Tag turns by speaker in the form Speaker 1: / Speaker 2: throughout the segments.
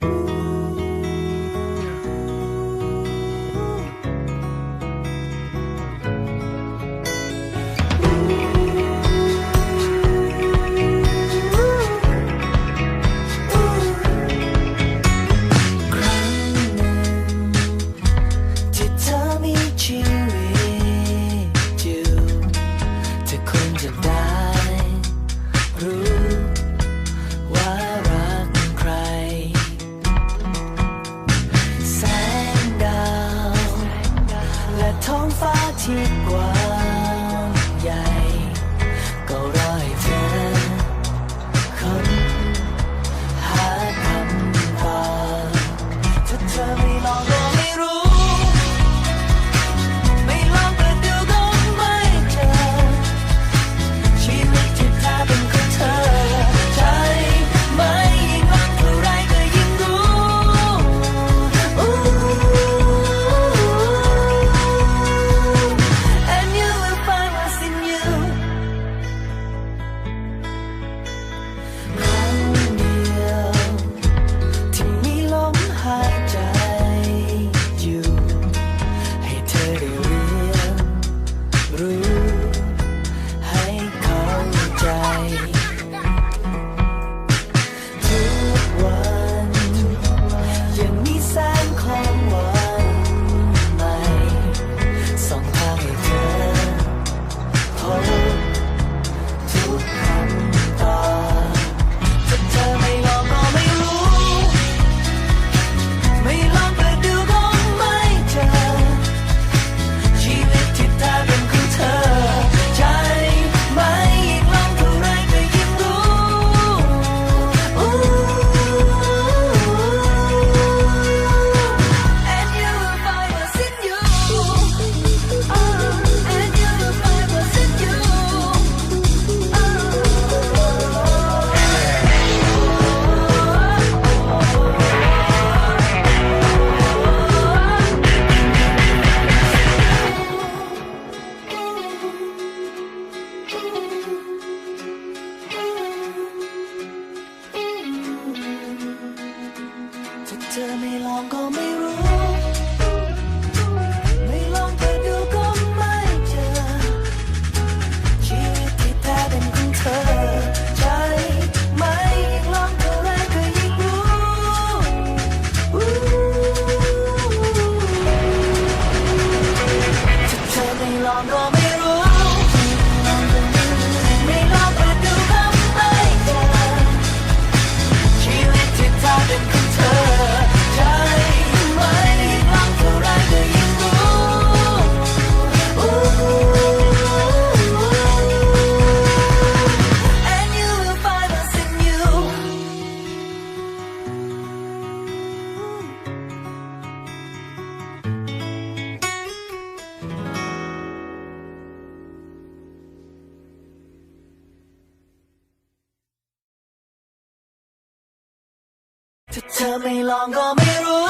Speaker 1: Thank you. call me to tell me long gone mirror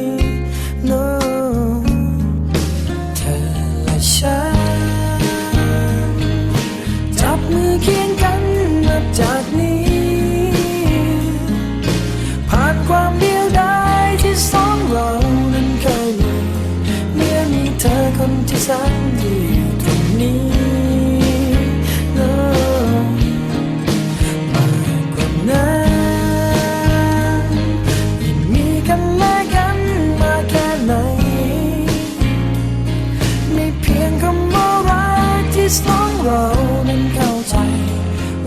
Speaker 2: ท้อง
Speaker 3: เรานั้นเข้าใจ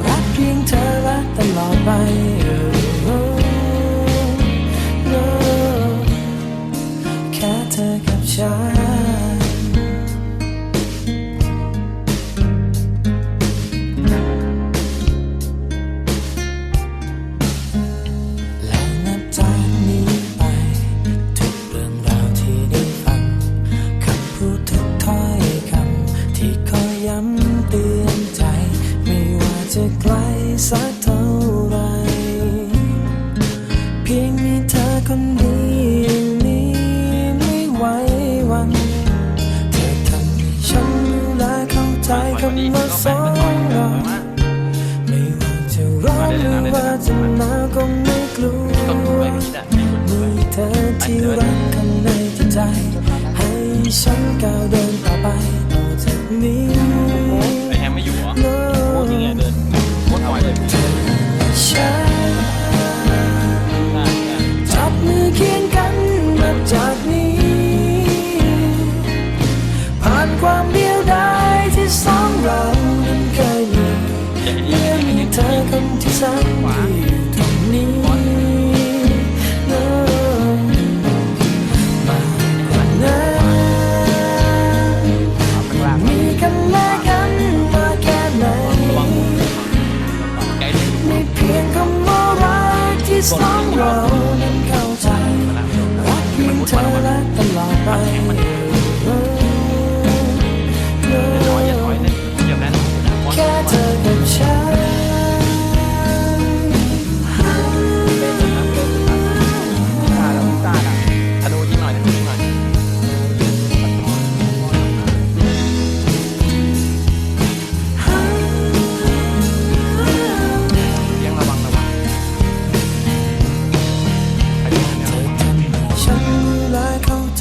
Speaker 3: รัก
Speaker 2: เพียงเธอและ
Speaker 3: ตล
Speaker 2: อดไป
Speaker 3: คนที่แสนดีตรงนี้มากกว่านั้นมีกันและกันมาแค่ไหน
Speaker 2: ไมี
Speaker 3: เพียงคำว่ารักที่สอง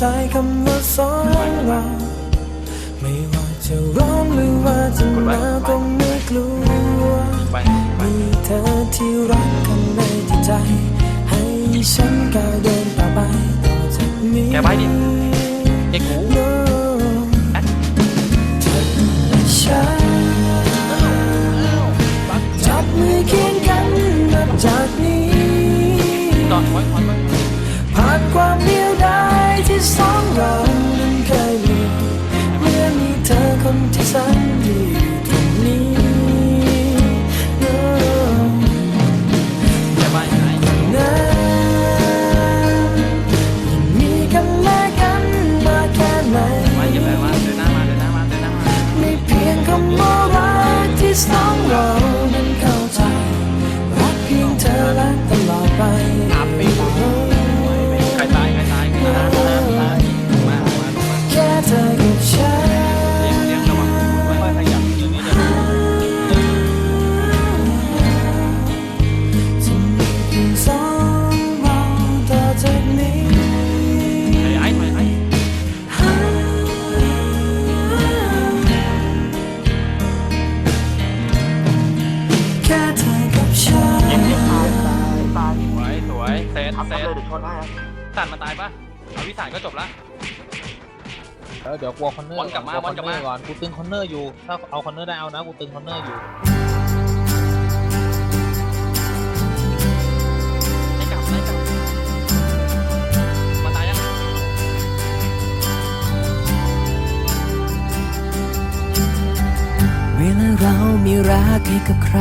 Speaker 3: าใจคำว่าสองเรา ไม่ว่าจะร้อนหรือว่าจะหนาวก็ไม่กลัว
Speaker 2: ไปไป
Speaker 3: มีเธอที่รักข้างในจิตใจ ให้ฉันก้าวเดินต่อไปต่อจากนี้
Speaker 2: แกไว้ดิเอ็กกู
Speaker 3: โน้เธอและฉัน สวยเซ
Speaker 2: ตเซต
Speaker 4: เลยเดี๋ยวชนให้ครับ
Speaker 2: สันมาตายปะเอาวิสานก็จบละ
Speaker 5: เออเดี๋ยวกลัวคอนเนอร์
Speaker 2: บอลกลับมา
Speaker 5: ลัว
Speaker 2: บอลกลับมา
Speaker 5: คอนเนร์ก่อนกูตึงคอนเนอร์อยู่ ถ้าเอาคอนเนอร์ได้เอานะกูตึงคอนเนอร์อยู่
Speaker 2: ให้กลับให้กลับมาตายยัง
Speaker 3: เวลาเรามีรักให้กับใคร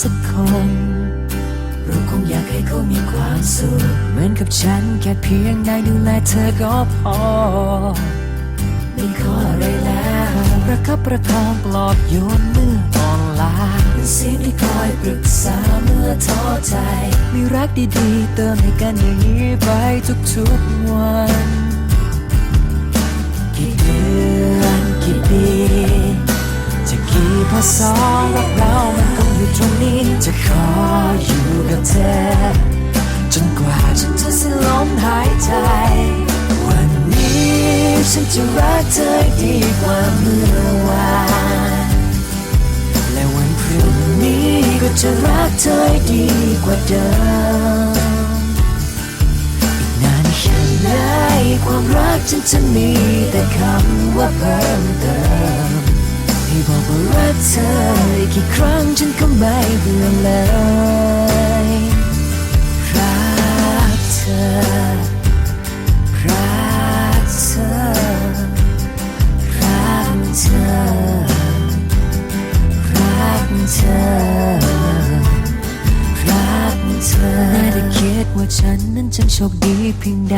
Speaker 3: สักคนเรา คงอยากให้เขามีความสุขเหมือนกับฉันแค่เพียงได้ดูแลเธอก็พอไม่ขออะไรแล้วประคับประคองปลอบโยนเมื่ออ่อนล้าเป็นเสียงที่คอยปรึกษาเมื่อท้อใจ มีรักดีๆ เติมให้กันอย่างนี้ไปทุกๆวันกี่เดือนกี่ปี จะกี่พศรักเรามันคงอยู่ตรงนี้จะขออยู่กับเธอจนกว่าฉันจะสิ้นลมหายใจ วันนี้ฉันจะรักเธอดีกว่าเมื่อวานและวันพรุ่งนี้ก็จะรักเธอดีกว่าเดิมนานแค่ไหนความรักฉันจะมีแต่คำว่าเพิ่มเติม ว่ารักเธออีกกี่ครั้งฉันก็ไม่เบื่อเลยรักเธอรักเธอรักเธอรักเธอรักเธอไม่ได้คิดว่าฉันนั้นจะโชคดีเพียงใด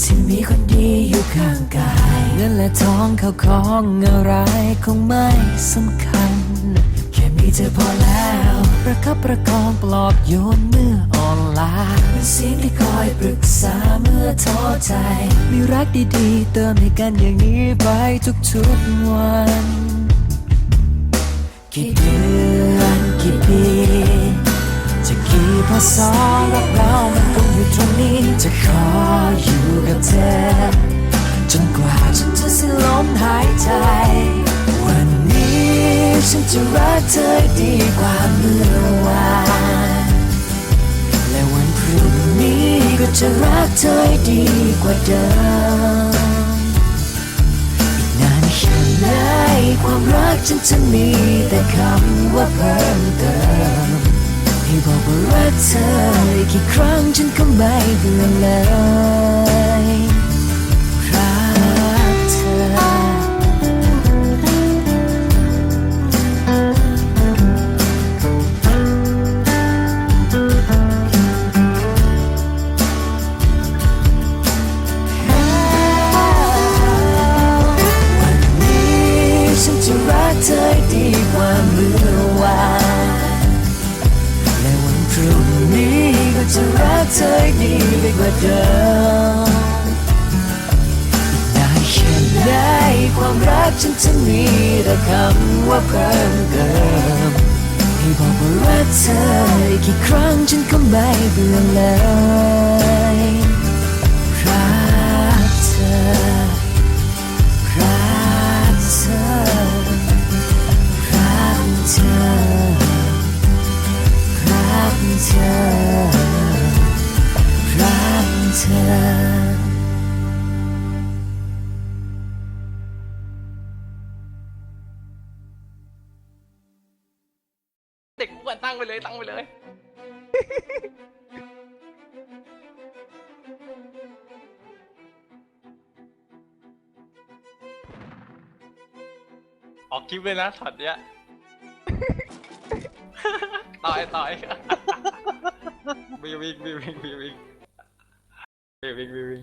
Speaker 3: ที่มีคนดี ข้างกายเงินและทองเข้าของอะไรคงไม่สำคัญ แค่มีเธอพอแล้ว ประคับประคองปลอบโยนเมื่ออ่อนล้าเป็นสิ่งที่คอยปรึกษาเมื่อท้อใจ มีรักดีๆ เติมให้กันอย่างนี้ไปทุกๆวันกี่เดือนกี่ปีจะกี่พศรักเรามันคงอยู่ตรงนี้จะขออยู่กับเธอ จนกว่าฉันจะสิ้นลมหายใจ วันนี้ฉันจะรักเธอดีกว่าเมื่อวานและวันพรุ่งนี้ก็จะรักเธอดีกว่าเดิมอีกนานแค่ไหนความรักฉันจะมีแต่คำว่าเพิ่มเติมให้บอกว่ารักเธอกี่ครั้งฉันก็ไม่เบื่อเลย เธอดีไปกว่าเดิมได้แค่ไหนความรักฉันจะมีแต่คำว่าเพิ่มเติมให้บอกว่ารักเธอกี่ครั้งฉันก็ไม่เบื่อเลย ออก
Speaker 2: คลิปเลยนะช็อตเนี้ยต่อยต่อยวิ่วิ่งวิ่งวิ่งวิ่งวิ่งวิ่งวิ่ง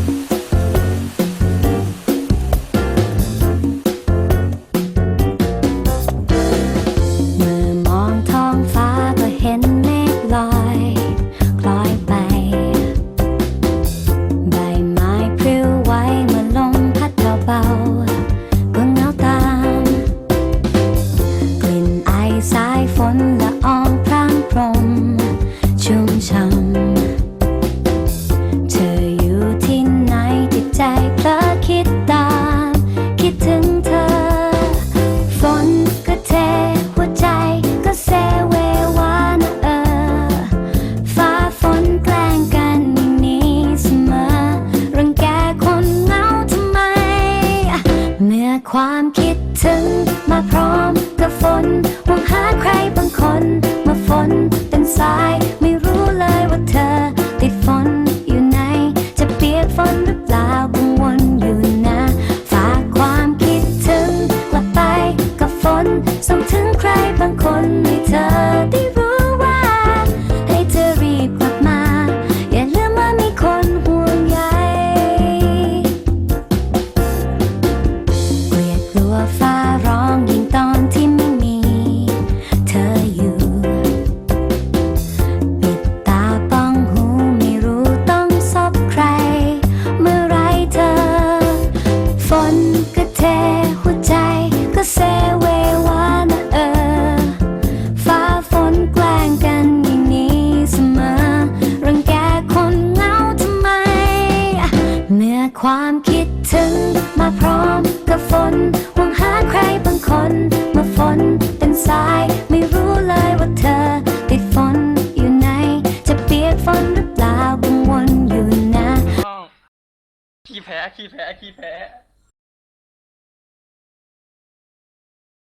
Speaker 2: ขี้แพ้ขี้แพ้ขี้แพ้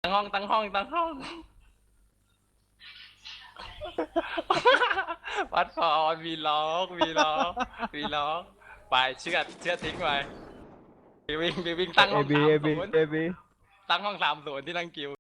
Speaker 2: ตั้งห้องตั้งห้องตั้งห้องวัดพอมีล็อกมีล็อกมีล็อกไปเชือดเชือดทิ้งไปวิ่งวิ่งตั้งห้องสามศูนย์ตั้งห้องสามศูนย์ที่นั่งกิว